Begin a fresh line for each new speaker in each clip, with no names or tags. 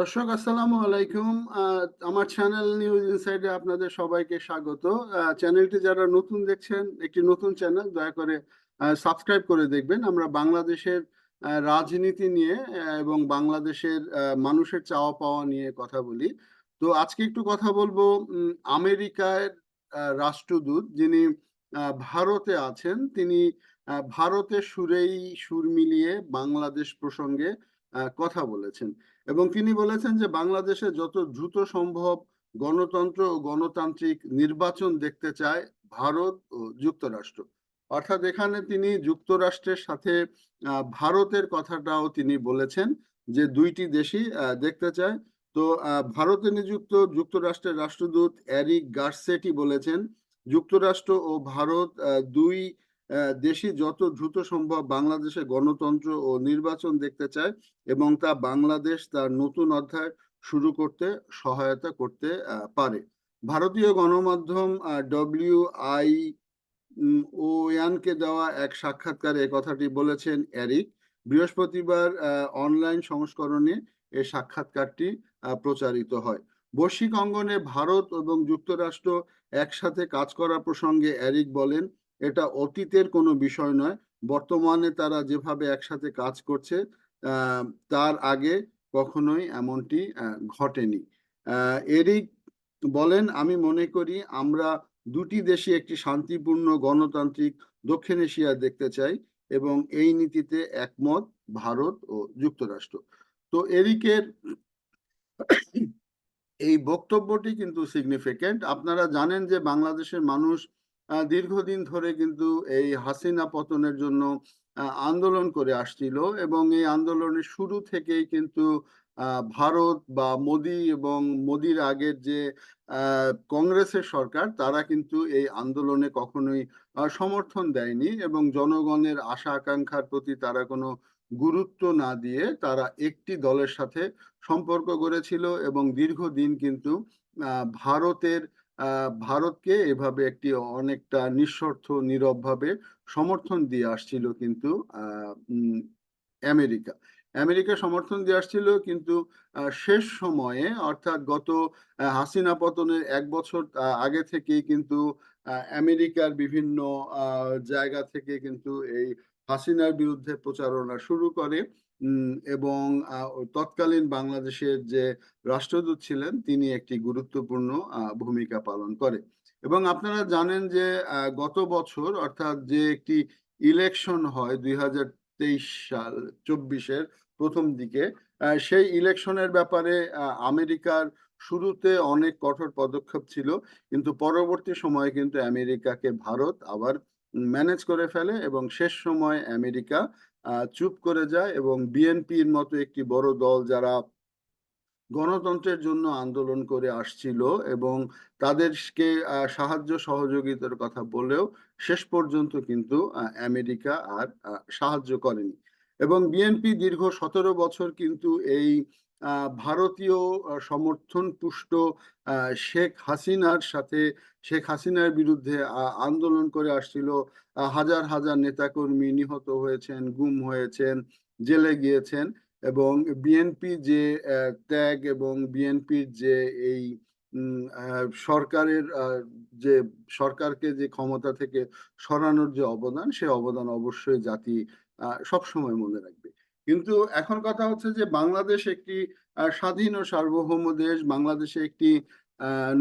দর্শক, আসসালামু আলাইকুম। আমার চ্যানেল নিউজ ইনসাইডে আপনাদের সবাইকে স্বাগত। চ্যানেলটি যারা নতুন দেখছেন, একটি নতুন চ্যানেল, দয়া করে সাবস্ক্রাইব করে দেখবেন। আমরা বাংলাদেশের রাজনীতি নিয়ে এবং বাংলাদেশের মানুষের চাওয়া পাওয়া নিয়ে কথা বলি। তো আজকে একটু কথা বলব আমেরিকার রাষ্ট্রদূত যিনি ভারতে আছেন, তিনি ভারতের সুরেই সুর মিলিয়ে বাংলাদেশ প্রসঙ্গে কথা বলেছেন। এবং তিনি বলেছেন যে, বাংলাদেশে যত দ্রুত সম্ভব গণতন্ত্র ও গণতান্ত্রিক নির্বাচন দেখতে চায় ভারত ও যুক্তরাষ্ট্র। অর্থাৎ এখানে তিনি যুক্তরাষ্ট্রের সাথে ভারতের কথাটাও তিনি বলেছেন যে, দুইটি দেশই দেখতে চায়। তো ভারতে নিযুক্ত যুক্তরাষ্ট্রের রাষ্ট্রদূত এরিক গার্সেটি বলেছেন, যুক্তরাষ্ট্র ও ভারত দুই দেশই যত দ্রুত সম্ভব বাংলাদেশে গণতন্ত্র ও নির্বাচন দেখতে চায় এবং তা বাংলাদেশ তার নতুন অধ্যায় শুরু করতে সহায়তা করতে পারে। ভারতীয় গণমাধ্যম ডব্লিউ আই ওয়ানকে দেওয়া এক সাক্ষাৎকারে কথাটি বলেছেন এরিক। বৃহস্পতিবার অনলাইন সংস্করণে এ সাক্ষাৎকারটি প্রচারিত হয়। বৈশ্বিক অঙ্গনে ভারত এবং যুক্তরাষ্ট্র একসাথে কাজ করা প্রসঙ্গে এরিক বলেন এটা অতীতের কোনো বিষয় নয়। বর্তমানে তারা যেভাবে একসাথে কাজ করছে তার আগে কখনোই এমনটি ঘটেনি। এরিক বলেন, আমি মনে করি আমরা দুটি দেশে একটি শান্তিপূর্ণ গণতান্ত্রিক দক্ষিণ এশিয়া দেখতে চাই এবং এই নীতিতে একমত ভারত ও যুক্তরাষ্ট্র। তো এরিকের এই বক্তব্যটি কিন্তু সিগনিফিকেন্ট আপনারা জানেন যে বাংলাদেশের মানুষ দীর্ঘদিন ধরে কিন্তু এই হাসিনা পতনের জন্য আন্দোলন করে আসছিল এবং এই আন্দোলনের শুরু থেকেই কিন্তু ভারত বা মোদি এবং মোদির আগের যে কংগ্রেসের সরকার, তারা কিন্তু এই আন্দোলনে কখনোই সমর্থন দেয়নি এবং জনগণের আশা আকাঙ্ক্ষার প্রতি তারা কোনো গুরুত্ব না দিয়ে তারা একটি দলের সাথে সম্পর্ক গড়েছিল এবং দীর্ঘদিন কিন্তু ভারতের ভারতকে এভাবে একটি অনেকটা নিঃশর্ত, নীরবভাবে সমর্থন দিয়ে আসছিল কিন্তু আমেরিকা। আমেরিকা সমর্থন দিয়ে আসছিল কিন্তু শেষ সময়ে, অর্থাৎ গত হাসিনা পতনের এক বছর আগে থেকেই কিন্তু আমেরিকার বিভিন্ন জায়গা থেকে কিন্তু এই হাসিনার বিরুদ্ধে প্রচারণা শুরু করে এবং তৎকালীন বাংলাদেশের যে রাষ্ট্রদূত ছিলেন, তিনি একটি গুরুত্বপূর্ণ ভূমিকা পালন করে। এবং আপনারা জানেন যে গত বছর, অর্থাৎ যে একটি ইলেকশন হয় দুই হাজার তেইশ সাল, চব্বিশের প্রথম দিকে সেই ইলেকশনের ব্যাপারে আমেরিকার শুরুতে অনেক কঠোর পদক্ষেপ ছিল, কিন্তু পরবর্তী সময়ে কিন্তু আমেরিকাকে ভারত আবার ম্যানেজ করে ফেলে এবং শেষ সময় আমেরিকা চুপ করে যায় এবং বিএনপির মতো একটি বড় দল যারা গণতন্ত্রের জন্য আন্দোলন করে আসছিল এবং তাদেরকে সাহায্য সহযোগিতার কথা বলেও শেষ পর্যন্ত কিন্তু আমেরিকা আর সাহায্য করেনি। এবং বিএনপি দীর্ঘ সতেরো বছর কিন্তু এই ভারতীয় সমর্থন পুষ্ট শেখ হাসিনার সাথে, শেখ হাসিনার বিরুদ্ধে আন্দোলন করে আসছিল। হাজার হাজার নেতাকর্মী নিহত হয়েছেন, গুম হয়েছেন, জেলে গিয়েছেন এবং বিএনপি যে ত্যাগ এবং বিএনপির যে এই সরকারের যে সরকারকে যে ক্ষমতা থেকে সরানোর যে অবদান, সে অবদান অবশ্যই জাতি সব সময় মনে রাখবে। কিন্তু এখন কথা হচ্ছে যে বাংলাদেশ একটি স্বাধীন ও সার্বভৌম দেশ। বাংলাদেশে একটি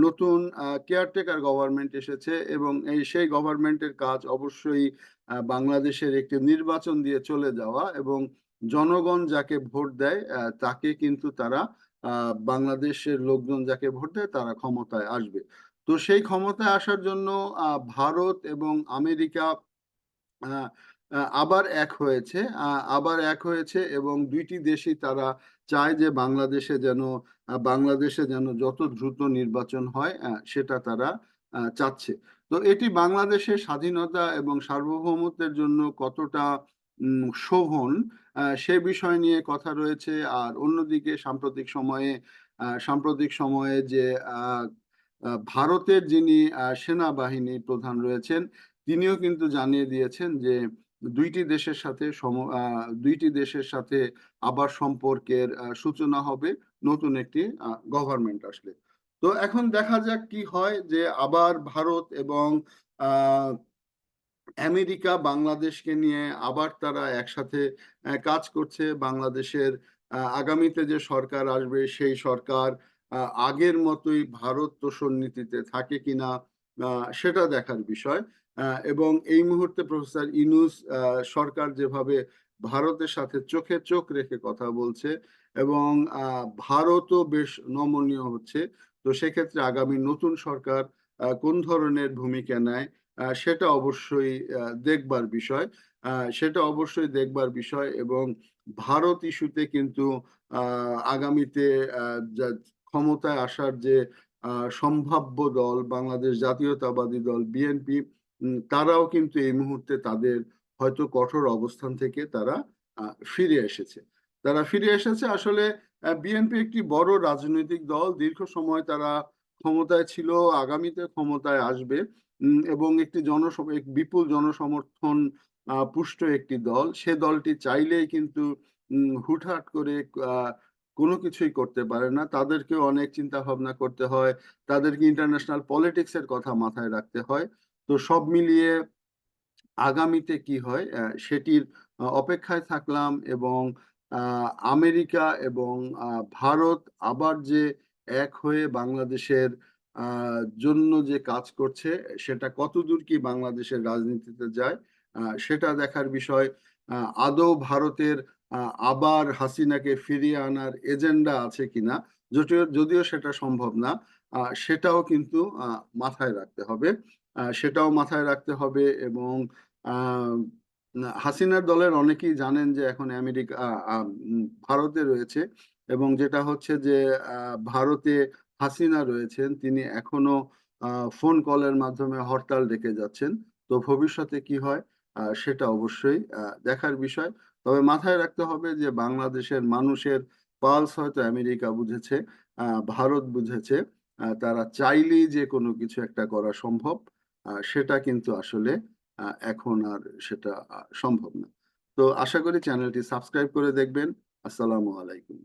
নতুন কেয়ারটেকার গভর্নমেন্ট এসেছে এবং এই সেই গভর্নমেন্টের কাজ অবশ্যই বাংলাদেশের একটি নির্বাচন দিয়ে চলে যাওয়া এবং জনগণ যাকে ভোট দেয় তাকে কিন্তু তারা বাংলাদেশের লোকজন যাকে ভোট দেয় তারা ক্ষমতায় আসবে। তো সেই ক্ষমতায় আসার জন্য ভারত এবং আমেরিকা আবার এক হয়েছে। আবার এক হয়েছে এবং দুইটি দেশই তারা চায় যে বাংলাদেশে যেন বাংলাদেশে যেন যত দ্রুত নির্বাচন হয় সেটা তারা চাচ্ছে। তো এটি বাংলাদেশের স্বাধীনতা এবং সার্বভৌমত্বের জন্য কতটা শোভন সে বিষয় নিয়ে কথা রয়েছে। আর অন্যদিকে সাম্প্রতিক সময়ে সাম্প্রতিক সময়ে যে ভারতের যিনি সেনাবাহিনী প্রধান রয়েছেন, তিনিও কিন্তু জানিয়ে দিয়েছেন যে দুইটি দেশের সাথে সম দুইটি দেশের সাথে আবার সম্পর্কের সূচনা হবে, নতুন একটি গভর্নমেন্ট আসলে। তো এখন দেখা যাক কি হয় যে আবার ভারত এবং আমেরিকা বাংলাদেশকে নিয়ে আবার তারা একসাথে কাজ করছে। বাংলাদেশের আগামীতে যে সরকার আসবে, সেই সরকার আগের মতোই ভারত তোষণ নীতিতে থাকে কিনা সেটা দেখার বিষয়। এবং এই মুহূর্তে প্রফেসর ইনুস সরকার যেভাবে ভারতের সাথে চোখে চোখ রেখে কথা বলছে এবং ভারতও বেশ নমনীয় হচ্ছে, তো সেক্ষেত্রে আগামী নতুন সরকার কোন ধরনের ভূমিকা নেয় সেটা অবশ্যই দেখবার বিষয়। সেটা অবশ্যই দেখবার বিষয় এবং ভারত ইস্যুতে কিন্তু আগামীতে ক্ষমতায় আসার যে সম্ভাব্য দল, বাংলাদেশ জাতীয়তাবাদী দল, বিএনপি তারাও কিন্তু এই মুহূর্তে তাদের হয়তো কঠোর অবস্থান থেকে তারা ফিরে এসেছে। তারা ফিরে এসেছে আসলে বিএনপি একটি বড় রাজনৈতিক দল, দীর্ঘ সময় তারা ক্ষমতায় ছিল, আগামীতে ক্ষমতায় আসবে এবং একটি জনসম বিপুল জনসমর্থন পুষ্ট একটি দল। সে দলটি চাইলেই কিন্তু হুটহাট করে কোনো কিছুই করতে পারে না। তাদেরকেও অনেক চিন্তা ভাবনা করতে হয়। তাদেরকে ইন্টারন্যাশনাল পলিটিক্স এর কথা মাথায় রাখতে হয়। তো সব মিলিয়ে আগামীতে কি হয়? সেটির অপেক্ষায় থাকলাম এবং আমেরিকা এবং ভারত আবার যে এক হয়ে বাংলাদেশের জন্য যে কাজ করছে, সেটা কতদূর কি বাংলাদেশের রাজনীতিতে যায় সেটা দেখার বিষয় আদৌ ভারতের আবার হাসিনাকে ফিরিয়ে আনার এজেন্ডা আছে কিনা, যদিও যদিও সেটা সম্ভব না সেটাও কিন্তু মাথায় রাখতে হবে। সেটাও মাথায় রাখতে হবে এবং হাসিনার দলের অনেকেই জানেন যে এখন আমেরিকা ভারতে রয়েছে এবং যেটা হচ্ছে যে ভারতে হাসিনা রয়েছেন, তিনি এখনও ফোন কলের মাধ্যমে হরতাল ডেকে যাচ্ছেন। তো ভবিষ্যতে কি হয়? সেটা অবশ্যই দেখার বিষয়। তবে মাথায় রাখতে হবে যে বাংলাদেশের মানুষের পালস হয়তো আমেরিকা বুঝেছে ভারত বুঝেছে তারা চাইলেই যে কোনো কিছু একটা করা সম্ভব। সেটা কিন্তু আসলে এখন আর সেটা সম্ভব না। তো আশা করি চ্যানেলটি সাবস্ক্রাইব করে দেখবেন। আসসালামু আলাইকুম।